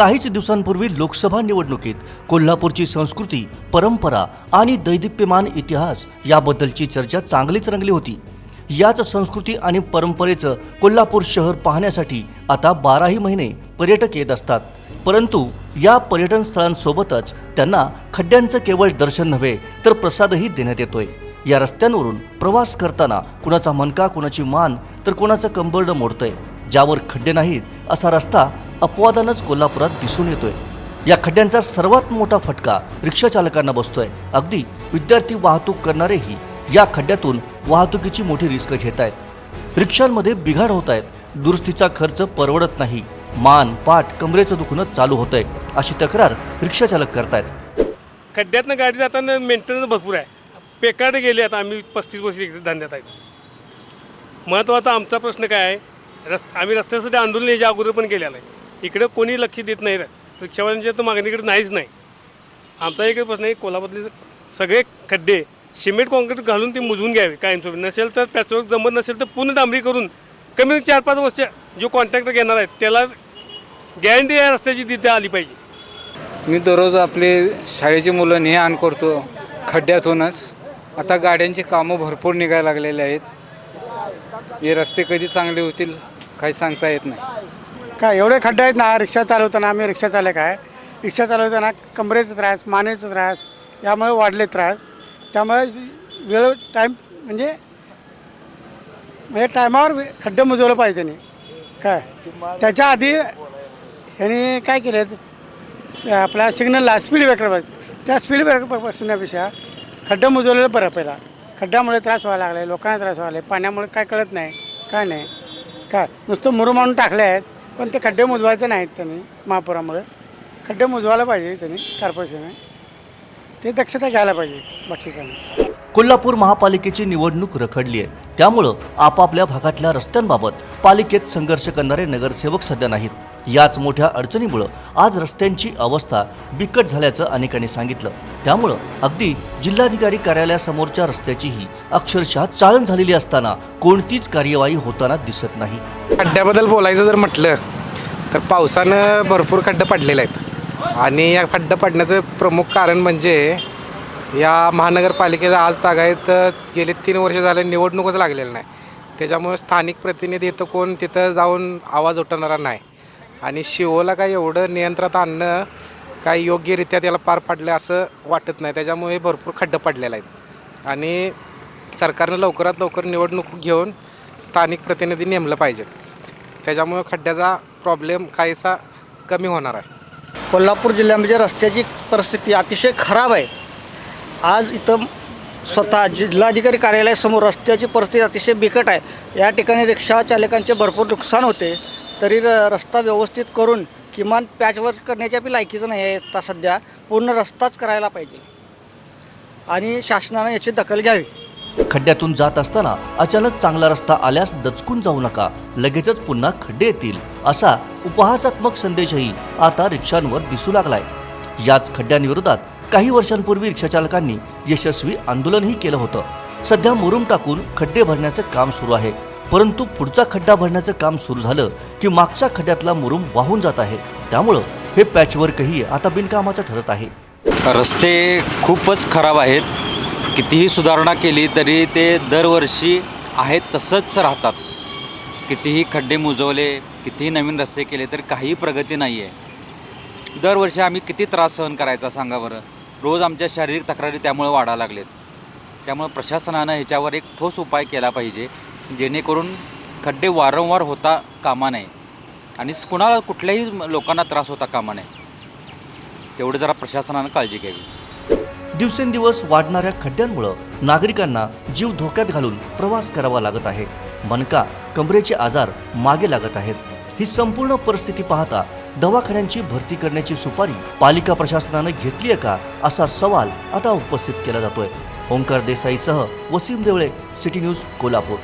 काहीच दिवसांपूर्वी लोकसभा निवडणुकीत कोल्हापूरची संस्कृती परंपरा आणि दैदिप्यमान इतिहास याबद्दलची चर्चा चांगलीच रंगली होती. याच संस्कृती आणि परंपरेचं कोल्हापूर शहर पाहण्यासाठी आता बाराही महिने पर्यटक येत असतात. परंतु या पर्यटन स्थळांसोबतच त्यांना खड्ड्यांचं केवळ दर्शन नव्हे तर प्रसादही देण्यात येतोय. या रस्त्यांवरून प्रवास करताना कुणाचा मनका कुणाची मान तर कुणाचं कंबरडं मोडतंय. ज्यावर खड्डे नाहीत असा रस्ता अपवादानंच कोल्हापुरात दिसून येतोय. या खड्ड्यांचा सर्वात मोठा फटका रिक्षा चालकांना बसतोय. अगदी विद्यार्थी वाहतूक करणारेही या खड्ड्यातून वाहतुकीची मोठी रिस्क घेत आहेत रिक्षांमध्ये बिघाड होत आहेत दुरुस्तीचा खर्च परवडत नाही. मान पाठ कमरेचं दुखणं चालू होतंय. अशी तक्रार रिक्षा चालक करतायत. खड्ड्यातनं गाडी जाताना मेंटेनन्स भरपूर आहे. पेकाड गेले आता आम्ही पस्तीस वर्ष इकडे धंद्यात आहेत. महत्त्वाचा आमचा प्रश्न काय आहे? रस्ता आम्ही रस्त्यासाठी आंदोलन याच्या अगोदर पण केलेलं आहे. इकडं कोणी लक्ष देत नाही रिक्षावाल्यांच्या तर मागणीकडे नाहीच नाही. आमचा इकडे प्रश्न आहे कोल्हापूरले सगळे खड्डे सिमेंट कॉन्क्रीट घालून ते मुजवून घ्यावे कायमस्वरूपी. नसेल तर पॅचवर्क जमत नसेल तर पूर्ण डांबरी करून कमी चार पाच वर्ष जो कॉन्ट्रॅक्टर घेणार आहेत त्याला गॅरंटी या रस्त्याची तिथे आली पाहिजे. मी दररोज आपले शाळेची मुलं ने आण करतो खड्ड्यातूनच. आता गाड्यांची कामं भरपूर निघायला लागलेले आहेत. हे रस्ते कधी चांगले होतील काही सांगता येत नाही. काय एवढे खड्डे आहेत ना रिक्षा चालवताना आम्ही रिक्षा चालक आहे. रिक्षा चालवताना कमरेचा त्रास मानेचा त्रास यामुळे वाढले त्रास. त्यामुळे वेळ टाईम म्हणजे म्हणजे टायमावर खड्डे मुजवलं पाहिजे त्यांनी. काय? त्याच्या आधी ह्यांनी काय केलं आपल्या सिग्नलला स्पीड ब्रेकर पाहिजे त्या स्पीड ब्रेकर बसण्यापेक्षा खड्डे मुजवलेलं बरं पहिला. खड्ड्यामुळे त्रास व्हायला लागले लोकांना त्रास व्हायला पाण्यामुळे काय कळत नाही काय नाही. काय? नुसतं मुरू मारून टाकले आहेत पण ते खड्डे मुजवायचे नाहीत त्यांनी महापुरामुळे. खड्डे मुजवायला पाहिजे त्यांनी कॉर्पोरेशनने ते दक्षता घ्यायला पाहिजे बाकी काही कोल्हापूर महापालिकेची निवडणूक रखडली आहे. त्यामुळं आपापल्या भागातल्या रस्त्यांबाबत पालिकेत संघर्ष करणारे नगरसेवक सध्या नाहीत. याच मोठ्या अडचणीमुळं आज रस्त्यांची अवस्था बिकट झाल्याचं अनेकांनी सांगितलं. त्यामुळं अगदी जिल्हाधिकारी कार्यालयासमोरच्या रस्त्याचीही अक्षरशः चाळण झालेली असताना कोणतीच कार्यवाही होताना दिसत नाही. खड्ड्याबद्दल बोलायचं जर म्हटलं तर पावसानं भरपूर खड्डे पडलेले आहेत. आणि या खड्डे पडण्याचं प्रमुख कारण म्हणजे या महानगरपालिकेचा आज तागायत गेले तीन वर्ष झाले निवडणूकच लागलेलं नाही. त्याच्यामुळे स्थानिक प्रतिनिधी इथं कोण तिथं जाऊन आवाज उठवणारा नाही. आणि शिवोला काय एवढं नियंत्रणात आणणं काय योग्यरित्या त्याला पार पाडलं असं वाटत नाही. त्याच्यामुळे भरपूर खड्डे पडलेले आहेत. आणि सरकारनं लवकरात लवकर निवडणूक घेऊन स्थानिक प्रतिनिधी नेमलं पाहिजे. त्याच्यामुळे खड्ड्याचा प्रॉब्लेम काहीसा कमी होणार आहे. कोल्हापूर जिल्ह्यामध्ये रस्त्याची परिस्थिती अतिशय खराब आहे. आज इथं स्वतः जिल्हाधिकारी कार्यालयासमोर रस्त्याची परिस्थिती अतिशय बिकट आहे. या ठिकाणी रिक्षा चालकांचे भरपूर नुकसान होते. तरी र रस्ता व्यवस्थित करून किमान पॅचवर्क करण्याच्या बी लायकीचं नाही आहे आता सध्या. पूर्ण रस्ताच करायला पाहिजे. आणि शासनानं याची दखल घ्यावी. खड्ड्यातून जात असताना अचानक चांगला रस्ता आल्यास दचकून जाऊ नका. लगेचच पुन्हा खड्डे येतील. असा उपहासात्मक संदेशही आता रिक्षांवर दिसू लागलाय. याच खड्ड्यांविरोधात काही वर्षांपूर्वी रिक्षाचालकांनी यशस्वी आंदोलनही केलं होतं. सध्या मुरुम टाकून खड्डे भरण्याचं काम सुरू आहे. परंतु पुढचा खड्डा भरण्याचं काम सुरू झालं की मागच्या खड्ड्यातला मुरुम वाहून जात आहे. त्यामुळं हे पॅचवर्कही आता बिनकामाचं ठरत आहे. रस्ते खूपच खराब आहेत. कितीही सुधारणा केली तरी ते दरवर्षी आहेत तसंच राहतात. कितीही खड्डे मुजवले कितीही नवीन रस्ते केले तरी काही प्रगती नाही आहे दरवर्षी आम्ही किती त्रास सहन करायचा सांगा बरं? रोज आमच्या शारीरिक तक्रारी त्यामुळे वाढायला लागलेत. त्यामुळे प्रशासनानं ह्याच्यावर एक ठोस उपाय केला पाहिजे जेणेकरून खड्डे वारंवार होता कामा नये आणि कुणाला कुठल्याही लोकांना त्रास होता कामा नये. तेवढं जरा प्रशासनानं काळजी घ्यावी. दिवसेंदिवस वाढणाऱ्या खड्ड्यांमुळं नागरिकांना जीव धोक्यात घालून प्रवास करावा लागत आहे. मनका कमरेचे आजार मागे लागत आहेत. ही संपूर्ण परिस्थिती पाहता दवाखान्यांची भरती करण्याची सुपारी पालिका प्रशासनानं घेतली आहे का असा सवाल आता उपस्थित केला जातोय. ओंकार देसाईसह वसीम देवळे सिटी न्यूज कोल्हापूर.